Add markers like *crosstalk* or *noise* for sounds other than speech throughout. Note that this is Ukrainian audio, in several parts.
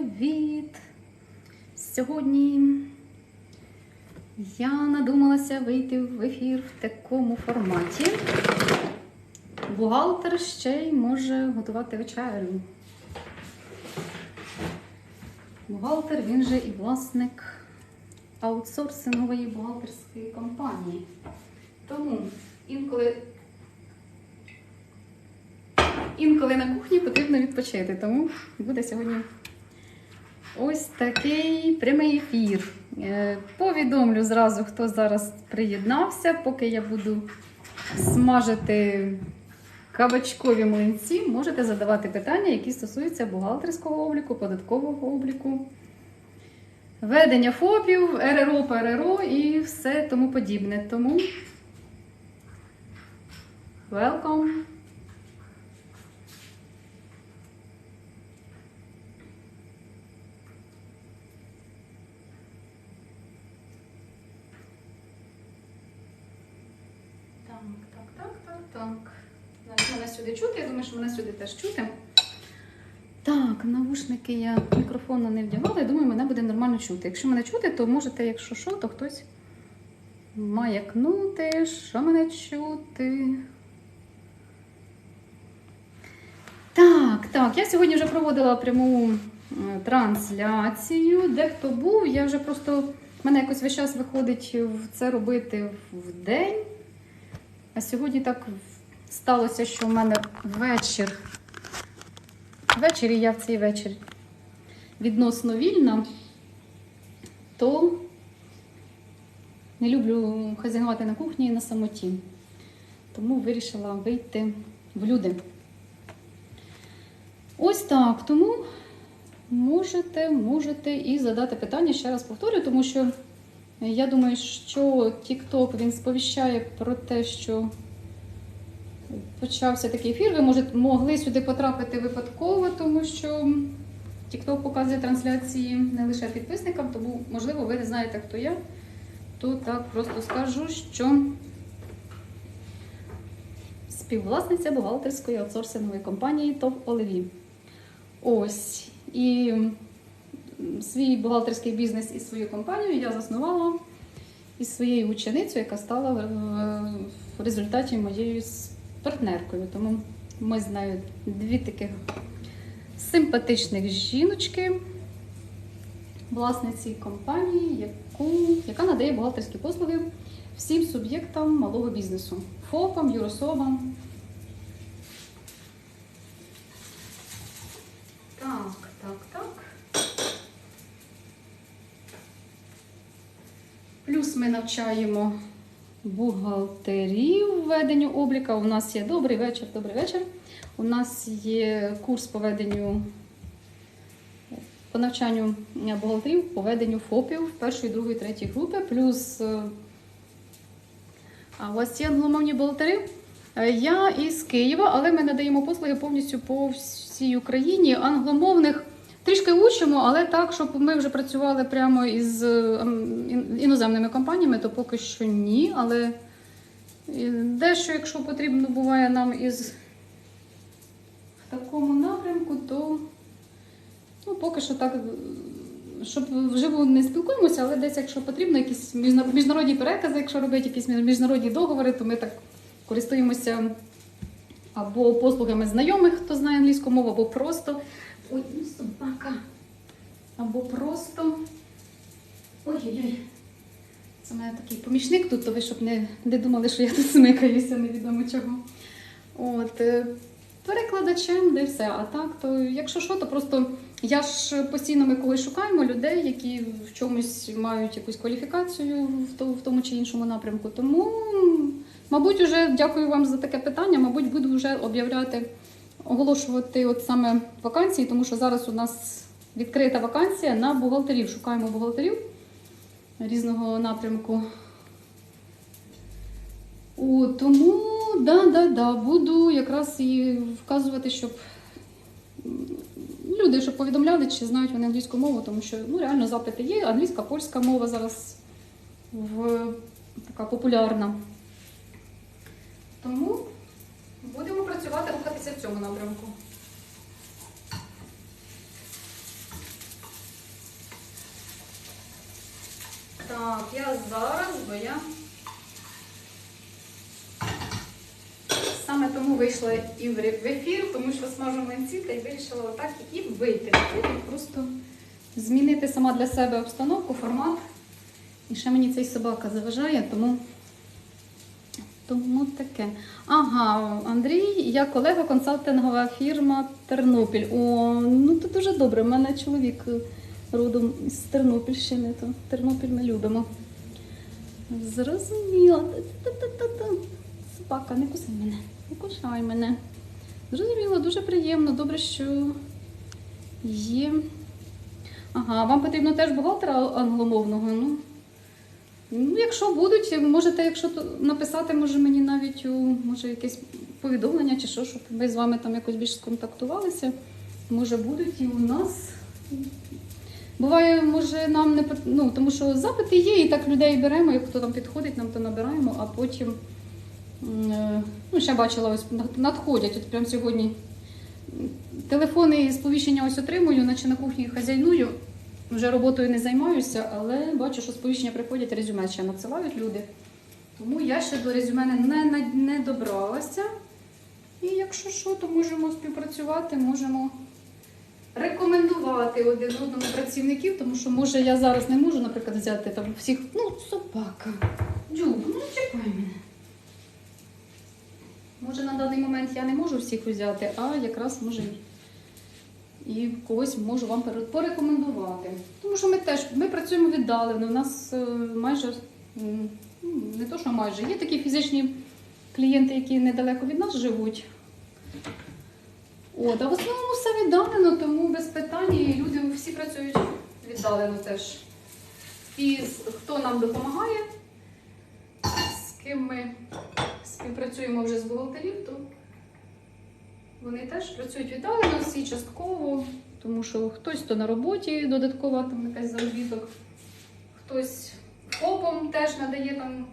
привіт! Сьогодні я надумалася вийти в ефір в такому форматі. Бухгалтер ще й може готувати вечерю. Бухгалтер, він же і власник аутсорсингової бухгалтерської компанії. Тому інколи інколи на кухні потрібно відпочити, тому буде сьогодні ось такий прямий ефір. Е, Повідомлю зразу, хто зараз приєднався, поки я буду смажити кабачкові млинці, можете задавати питання, які стосуються бухгалтерського обліку, податкового обліку, ведення ФОПів, РРО, ПРРО і все тому подібне. Тому welcome! Так, так, так, так, так. Сюди чути, я думаю, що мене сюди теж чути. Так, навушники я мікрофону не вдягала, я думаю, мене буде нормально чути. Якщо мене чути, то можете, якщо що, то хтось маякнути, що мене чути. Так, так, я сьогодні вже проводила пряму е, трансляцію. Дехто був, я вже просто. в мене якось весь час виходить це робити в день. А сьогодні так сталося, що в мене вечір. Ввечері я в цей вечір відносно вільна, то не люблю хазяйнувати на кухні і на самоті. Тому вирішила вийти в люди. Ось так. Тому можете, можете і задати питання, ще раз повторю, тому що я думаю, що TikTok він сповіщає про те, що почався такий ефір. Ви може, могли сюди потрапити випадково, тому що TikTok показує трансляції не лише підписникам, тому, можливо, ви не знаєте, хто я. То так просто скажу, що співвласниця бухгалтерської аутсорсингової компанії ТОВ Олеві. Ось. І свій бухгалтерський бізнес і свою компанію я заснувала із своєю ученицею, яка стала в результаті моєю партнеркою. Тому ми з нею дві таких симпатичних жіночки, власниці компанії, яку, яка надає бухгалтерські послуги всім суб'єктам малого бізнесу, ФОПам, юрособам. Так, так, так. Плюс ми навчаємо бухгалтерів веденню обліка. У нас є добрий вечір, добрий вечір. У нас є курс по веденню по навчанню бухгалтерів по веденню ФОПів першої, другої, третьої групи. Плюс е, а у вас є англомовні бухгалтери. Е, Я із Києва, але ми надаємо послуги повністю по всій Україні. Англомовних трішки учимо, але так, щоб ми вже працювали прямо із е, ін- іноземними компаніями, то поки що ні. Але дещо, якщо потрібно буває нам із такому напрямку, то ну, поки що так, щоб вживу не спілкуємося, але десь, якщо потрібно, якісь міжнародні перекази, якщо робити якісь міжнародні договори, то ми так користуємося або послугами знайомих, хто знає англійську мову, або просто. Ой, ну собака. Або просто. Ой-ой-ой. Це мене такий помічник тут, то ви щоб не, не думали, що я тут смикаюся, невідомо чого. От, е, перекладачем, де все. А так, то якщо що, то просто я ж постійно ми когось шукаємо людей, які в чомусь мають якусь кваліфікацію в то- в тому чи іншому напрямку. Тому, мабуть, уже дякую вам за таке питання. Мабуть, буду вже об'являти, оголошувати от саме вакансії, тому що зараз у нас відкрита вакансія на бухгалтерів. Шукаємо бухгалтерів різного напрямку. О, тому да, да, да, буду якраз і вказувати, щоб люди щоб повідомляли, чи знають вони англійську мову, тому що ну, реально запити є. Англійська, польська мова зараз в, така популярна. Тому будемо працювати, рухатися в цьому напрямку. Так, я зараз, бо я саме тому вийшла і в ефір, тому що смажу млинці та й вирішила отак і вийти. і Просто змінити сама для себе обстановку, формат. І ще мені цей собака заважає, тому, тому таке. Ага, Андрій, я колега консалтингова фірма Тернопіль. О, ну то дуже добре. У мене чоловік родом з Тернопільщини, то Тернопіль ми любимо. Зрозуміло. Собака, не кусай мене, не кусай мене. Зрозуміло, дуже приємно, добре, що є. Ага, вам потрібно теж бухгалтера англомовного. Ну, ну якщо будуть, можете, якщо то написати, може мені навіть у може якесь повідомлення чи що, щоб ми з вами там якось більше сконтактувалися. Може будуть і у нас. Буває, може, нам не ну, тому що запити є, і так людей беремо, як хто там підходить, нам то набираємо, а потім. е, Ну, ще бачила, ось надходять. От прямо сьогодні телефони і сповіщення ось отримую, наче на кухні хазяйную. Вже роботою не займаюся, але бачу, що сповіщення приходять, резюме ще надсилають люди. Тому я ще до резюме не, не, не добралася. І якщо що, то можемо співпрацювати, можемо рекомендувати один одному працівників, тому що може я зараз не можу, наприклад, взяти там всіх. Ну, собака. Дюб, ну чекай мене. Може, на даний момент я не можу всіх взяти, а якраз може і- когось можу вам порекомендувати. Тому що ми теж ми працюємо віддалено. У нас е, майже не то, що майже, є такі фізичні клієнти, які недалеко від нас живуть. От, а в основному все віддалено, тому без питань і люди всі працюють віддалено теж. І хто нам допомагає, з ким ми співпрацюємо вже з бухгалтерів, то вони теж працюють віддалено, всі частково, тому що хтось то на роботі додаткова там якась заробіток, хтось ФОПом теж надає там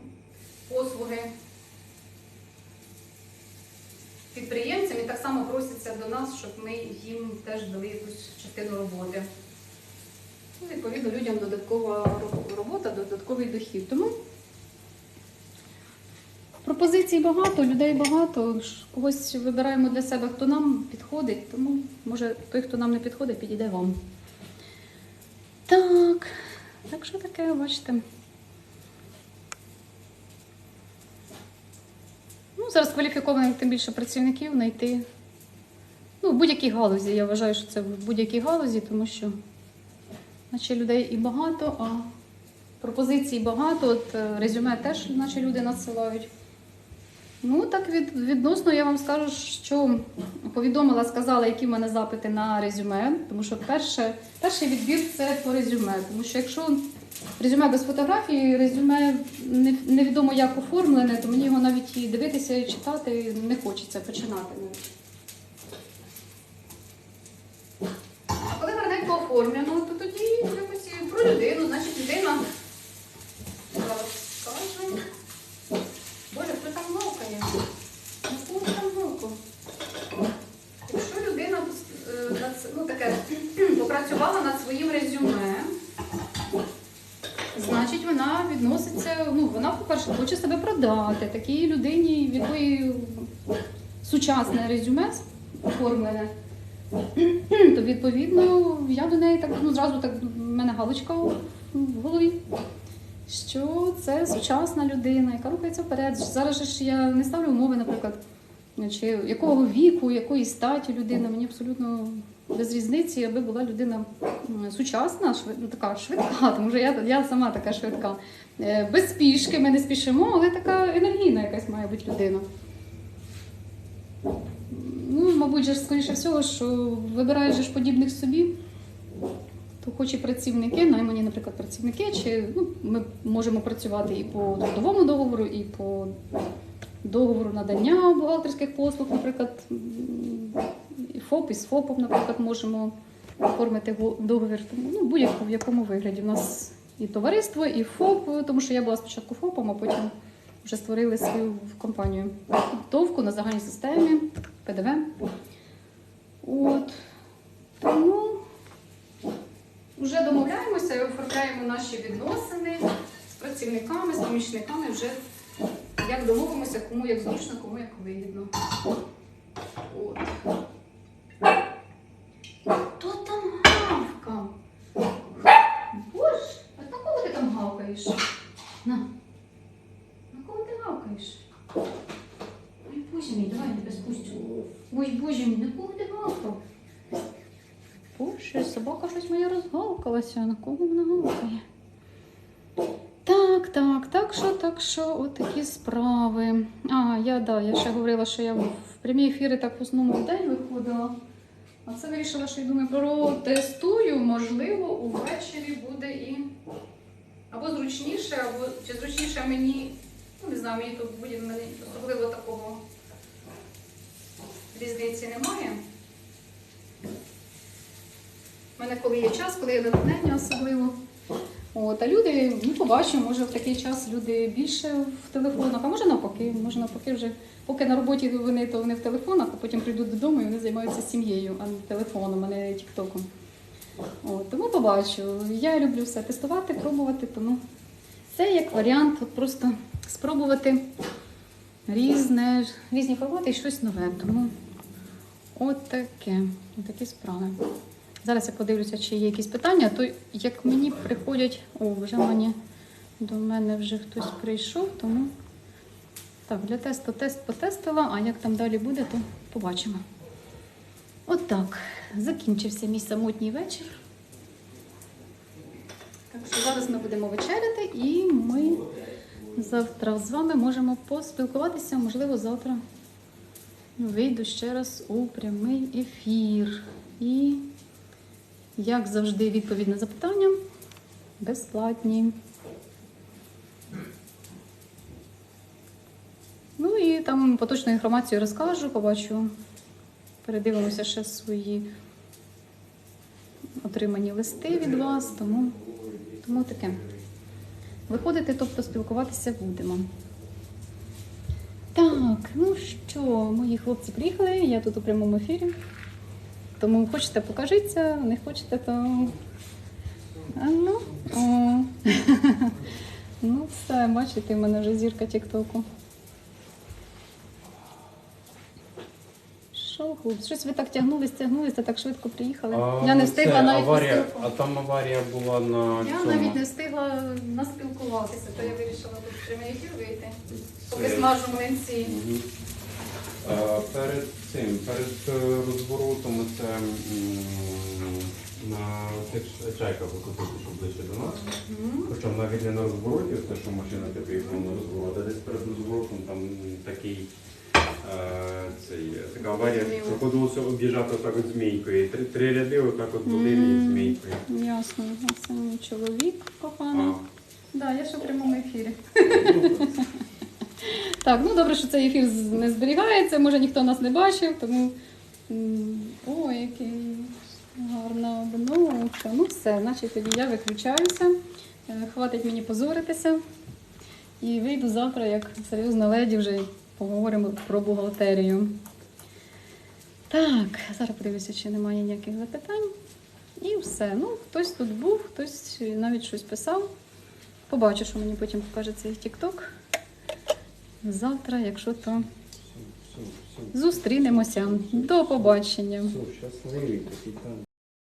послуги підприємцям і так само просяться до нас, щоб ми їм теж дали якусь частину роботи. Ну, відповідно, людям додаткова робота, додатковий дохід. Тому пропозицій багато, людей багато. Когось вибираємо для себе, хто нам підходить, тому може той, хто нам не підходить, підійде вам. Так, так що таке, бачите. Зараз кваліфікованих тим більше працівників знайти. Ну, в будь-якій галузі. Я вважаю, що це в будь-якій галузі, тому що наче людей і багато, а пропозицій багато. От е, резюме теж, наче люди надсилають. Ну, так від, відносно я вам скажу, що повідомила, сказала, які в мене запити на резюме, тому що перше, перший відбір це по резюме. Тому що якщо резюме без фотографії, резюме невідомо як оформлене, то мені його навіть і дивитися і читати не хочеться починати коли гарненько оформлено, то тоді якось про людину, значить людина. Боже, хто там мовкає? Ну? Якщо людина е, ну, таке, попрацювала над своїм резюме, значить вона відноситься, ну вона, по-перше, хоче себе продати. Такій людині, в якої сучасне резюме оформлене, то відповідно я до неї так ну, зразу так в мене галочка в голові. Що це сучасна людина, яка рухається вперед. Зараз ж я не ставлю умови, наприклад, чи якого віку, якої статі людина. Мені абсолютно без різниці, аби була людина сучасна, швид, ну, така швидка, *laughs* тому що я, я сама така швидка. Е, Без спішки ми не спішимо, але така енергійна якась має бути людина. Ну, мабуть, же скоріше всього, що вибираєш ж подібних собі, то хоч і працівники, наймані, наприклад, працівники, чи ну, ми можемо працювати і по трудовому договору, і по договору надання бухгалтерських послуг, наприклад, ФОП, і з ФОПом, наприклад, можемо оформити договір. Ну, будь-яку в якому вигляді. У нас і товариство, і ФОП, тому що я була спочатку ФОПом, а потім вже створили свою компанію. Товку на загальній системі, ПДВ. От. Тому вже домовляємося і оформляємо наші відносини. з працівниками, з помічниками вже як домовимося, кому як зручно, кому як вигідно. От. Хто там гавкав? Боже, а на кого ти там гавкаєш? На. На кого ти гавкаєш? Ой, боже мій, давай я тебе спустю. Ой, боже мій, на кого ти гавкав? Боже, собака щось моя розгавкалася. На кого вона гавкає? Так, так, так що, так що, от такі справи. А, я да, я ще говорила, що я в прямі ефіри так в основному в день виходила. А це вирішила, що я думаю, протестую, можливо, увечері буде і або зручніше, або чи зручніше мені, ну не знаю, мені тут буде мені особливо такого різниці немає. Мене коли є час, коли є натхнення особливо. От, а люди, ну побачимо, може в такий час люди більше в телефонах, а може навпаки, може навпаки вже, поки на роботі вони, то вони в телефонах, а потім прийдуть додому і вони займаються сім'єю, а не телефоном, а не тіктоком. Тому побачу. Я люблю все тестувати, пробувати, тому це як варіант просто спробувати різне, різні формати і щось нове. Тому от таке, от такі справи. Зараз я подивлюся, чи є якісь питання, то як мені приходять, о, вже мені до мене вже хтось прийшов, тому так, для тесту тест потестила, а як там далі буде, то побачимо. От так, закінчився мій самотній вечір. Так що зараз ми будемо вечеряти і ми завтра з вами можемо поспілкуватися. Можливо, завтра вийду ще раз у прямий ефір. І як завжди, відповідь на запитання безплатні. Ну і там поточну інформацію розкажу, побачу. Передивимося ще свої отримані листи від вас, тому, тому таке. Виходити, тобто спілкуватися будемо. Так, ну що, мої хлопці приїхали, я тут у прямому ефірі. Тому хочете, покажіться, не хочете, то. А ну, о. ну, все, бачите, в мене вже зірка Тіктоку. Що, хлопці, щось ви так тягнулись, тягнулись, та так швидко приїхали. А, я не це встигла навіть аварія, а там аварія була на Я цьому. навіть не встигла наспілкуватися, то я вирішила тут в прямий ефір вийти. Поки смажу млинці. Мгм. А, перед цим, перед е, розворотом це на чайках покупити поближче до нас. Причому навіть не на розвороті, те, що машина ти приїхала на розворот, а десь перед розворотом там такий. е, Цей, така аварія, приходилося об'їжджати отак от змійкою. Три, три ряди отак от Мгм. лінії змійкою. Ясно, це мій чоловік коханий. Так, да, я ще в прямому ефірі. Так, ну добре, що цей ефір не зберігається, може ніхто нас не бачив, тому. Ой, який гарна обновка. Ну все, значить тоді я виключаюся. Е, Хватить мені позоритися. І вийду завтра, як серйозна леді, вже поговоримо про бухгалтерію. Так, зараз подивлюся, чи немає ніяких запитань. І все. Ну, хтось тут був, хтось навіть щось писав. Побачу, що мені потім покаже цей TikTok. Завтра, якщо то зустрінемося. До побачення.